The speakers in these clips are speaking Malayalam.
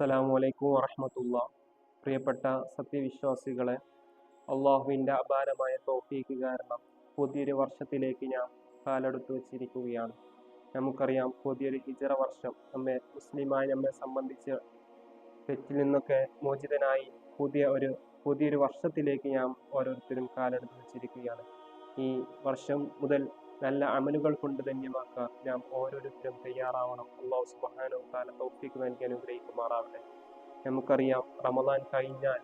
അസ്സലാമു അലൈക്കും വറഹമത്തുള്ള. പ്രിയപ്പെട്ട സത്യവിശ്വാസികളെ അള്ളാഹുവിന്റെ അപാരമായ തോഫീക്ക് കാരണം പുതിയൊരു വർഷത്തിലേക്ക് ഞാൻ കാലെടുത്ത് വച്ചിരിക്കുകയാണ്. നമുക്കറിയാം പുതിയൊരു ഹിജറ വർഷം നമ്മെ മുസ്ലിമായി നമ്മെ സംബന്ധിച്ച് തെറ്റിൽ നിന്നൊക്കെ മോചിതനായി പുതിയ ഒരു പുതിയൊരു വർഷത്തിലേക്ക് ഞാൻ ഓരോരുത്തരും കാലെടുത്ത് വച്ചിരിക്കുകയാണ്. ഈ വർഷം മുതൽ നല്ല അമലുകൾ കൊണ്ട് ധന്യമാക്കാൻ നാം ഓരോരുത്തരും തയ്യാറാവണം. അള്ളാഹു സുബാനോ താല തൗഫീക്ക് നൽകി അനുഗ്രഹിക്കുമാറാവട്ടെ. നമുക്കറിയാം റമദാൻ കഴിഞ്ഞാൽ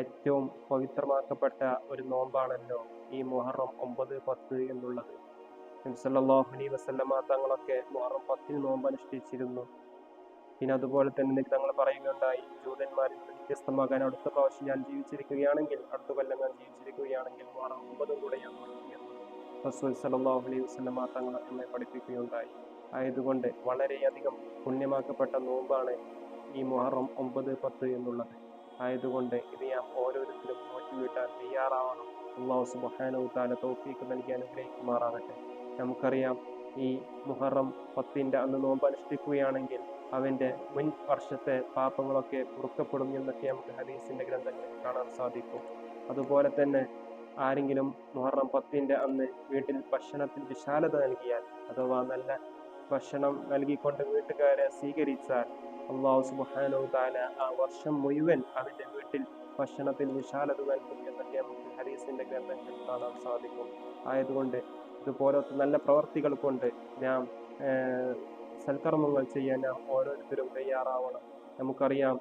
ഏറ്റവും പവിത്രമാക്കപ്പെട്ട ഒരു നോമ്പാണല്ലോ ഈ മുഹറം ഒമ്പത് പത്ത് എന്നുള്ളത്. സല്ലല്ലാഹു അലൈഹി വസല്ലമ തങ്ങളൊക്കെ മുഹറം പത്തിന് നോമ്പ് അനുഷ്ഠിച്ചിരുന്നു. പിന്നെ അതുപോലെ തന്നെ തങ്ങൾ പറയുകയുണ്ടായി ജൂതന്മാരിൽ വ്യത്യസ്തമാകാൻ അടുത്ത പ്രാവശ്യം ഞാൻ ജീവിച്ചിരിക്കുകയാണെങ്കിൽ അടുത്ത കൊല്ലം ഞാൻ ജീവിച്ചിരിക്കുകയാണെങ്കിൽ മുഹറം ഒമ്പതും കൂടെ ഞാൻ റസൂൽ സല്ലല്ലാഹു അലൈഹി വസല്ലമ തങ്ങൾ നമ്മെ പഠിപ്പിക്കുകയുണ്ടായി. ആയതുകൊണ്ട് വളരെയധികം പുണ്യമാക്കപ്പെട്ട നോമ്പാണ് ഈ മുഹറം ഒമ്പത് പത്ത് എന്നുള്ളത്. ആയതുകൊണ്ട് ഇത് ഞാൻ ഓരോരുത്തരും നോക്കിവിട്ടാൻ തയ്യാറാവണം. അള്ളാഹു സുബ്ഹാനഹു താല തൗഫീഖ് നൽകി അനുഗ്രഹിക്കുമാറാകട്ടെ. നമുക്കറിയാം ഈ മുഹറം പത്തിന്റെ അന്ന് നോമ്പ് അനുഷ്ഠിക്കുകയാണെങ്കിൽ അവന്റെ മുൻ വർഷത്തെ പാപങ്ങളൊക്കെ പൊറുക്കപ്പെടും എന്നൊക്കെ നമുക്ക് ഹദീസിന്റെ ഗ്രന്ഥങ്ങളിൽ കാണാൻ സാധിക്കും. അതുപോലെ തന്നെ ആരെങ്കിലും മുഹറം പത്തിന്റെ അന്ന് വീട്ടിൽ ഭക്ഷണത്തിൽ വിശാലത നൽകിയാൽ അഥവാ നല്ല ഭക്ഷണം നൽകിക്കൊണ്ട് വീട്ടുകാരെ സ്വീകരിച്ചാൽ അള്ളാഹു സുബാനോ താല ആ വർഷം മുഴുവൻ അവന്റെ വീട്ടിൽ ഭക്ഷണത്തിൽ വിശാലത നൽകും എന്നൊക്കെ നമുക്ക് ഹരീസിന്റെ ഗ്രന്ഥങ്ങളിൽ കാണാൻ സാധിക്കും. ആയതുകൊണ്ട് ഇതുപോലത്തെ നല്ല പ്രവർത്തികൾ കൊണ്ട് നാം സൽക്കർമ്മങ്ങൾ ചെയ്യാൻ നാം ഓരോരുത്തരും തയ്യാറാവണം. നമുക്കറിയാം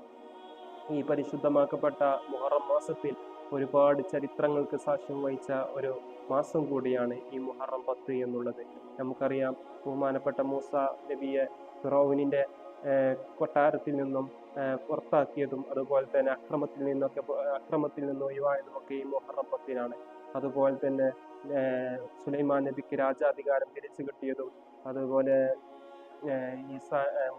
ഈ പരിശുദ്ധമാക്കപ്പെട്ട മുഹറം മാസത്തിൽ ഒരുപാട് ചരിത്രങ്ങൾക്ക് സാക്ഷ്യം വഹിച്ച ഒരു മാസം കൂടിയാണ് ഈ മുഹറം പത്ത് എന്നുള്ളത്. നമുക്കറിയാം ബഹുമാനപ്പെട്ട മൂസ നബിയെ ഫിറോവിനിന്റെ കൊട്ടാരത്തിൽ നിന്നും പുറത്താക്കിയതും അതുപോലെ തന്നെ അക്രമത്തിൽ നിന്നൊക്കെ അക്രമത്തിൽ നിന്ന് ഒഴിവായതും ഒക്കെ ഈ മുഹറം പത്തിനാണ്. അതുപോലെ തന്നെ സുലൈമാൻ നബിക്ക് രാജാധികാരം തിരിച്ചു കിട്ടിയതും അതുപോലെ ഈസ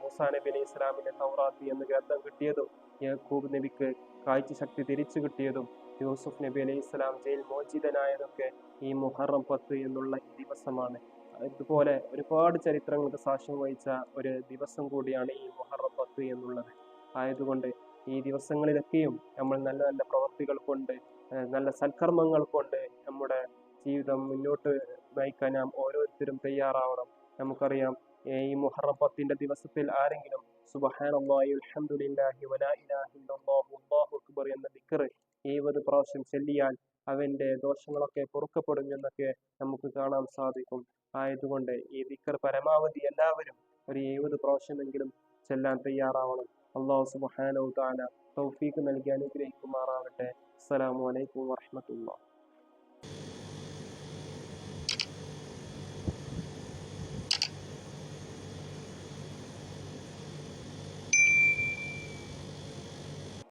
മൂസാ നബി അലൈഹി ഇസ്ലാമിന്റെ തൗറാത്ത് എന്ന ഗ്രന്ഥം കിട്ടിയതും യാക്കൂബ് നബിക്ക് കാഴ്ച ശക്തി തിരിച്ചു കിട്ടിയതും യൂസുഫ് നബി അലൈഹി ഇസ്ലാം ജയിൽ മോചിതനായതൊക്കെ ഈ മുഹറം പത്ത് എന്നുള്ള ദിവസമാണ്. ഇതുപോലെ ഒരുപാട് ചരിത്രങ്ങൾക്ക് സാക്ഷ്യം വഹിച്ച ഒരു ദിവസം കൂടിയാണ് ഈ മുഹറം പത്ത് എന്നുള്ളത്. ആയതുകൊണ്ട് ഈ ദിവസങ്ങളിലൊക്കെയും നമ്മൾ നല്ല നല്ല പ്രവർത്തികൾ കൊണ്ട് നല്ല സൽക്കർമ്മങ്ങൾ കൊണ്ട് നമ്മുടെ ജീവിതം മുന്നോട്ട് നയിക്കാൻ നാം ഓരോരുത്തരും തയ്യാറാവണം. നമുക്കറിയാം ഈ മുഹറം പത്തിന്റെ ദിവസത്തിൽ ആരെങ്കിലും അക്ബർ എന്ന ഏഴ് പ്രാവശ്യം ചൊല്ലിയാൽ അവന്റെ ദോഷങ്ങളൊക്കെ പൊറുക്കപ്പെടും എന്നൊക്കെ നമുക്ക് കാണാൻ സാധിക്കും. ആയതുകൊണ്ട് ഈ ദിക്കർ പരമാവധി എല്ലാവരും ഒരു ഏഴ് പ്രാവശ്യമെങ്കിലും ചെല്ലാൻ തയ്യാറാവണം. അള്ളാഹു സുബ്ഹാനഹു താല തൗഫീഖ് നൽകി അനുഗ്രഹിക്കുമാറാവട്ടെ അസ്സലാമു അലൈക്കും വറഹ്മത്തുള്ളാഹി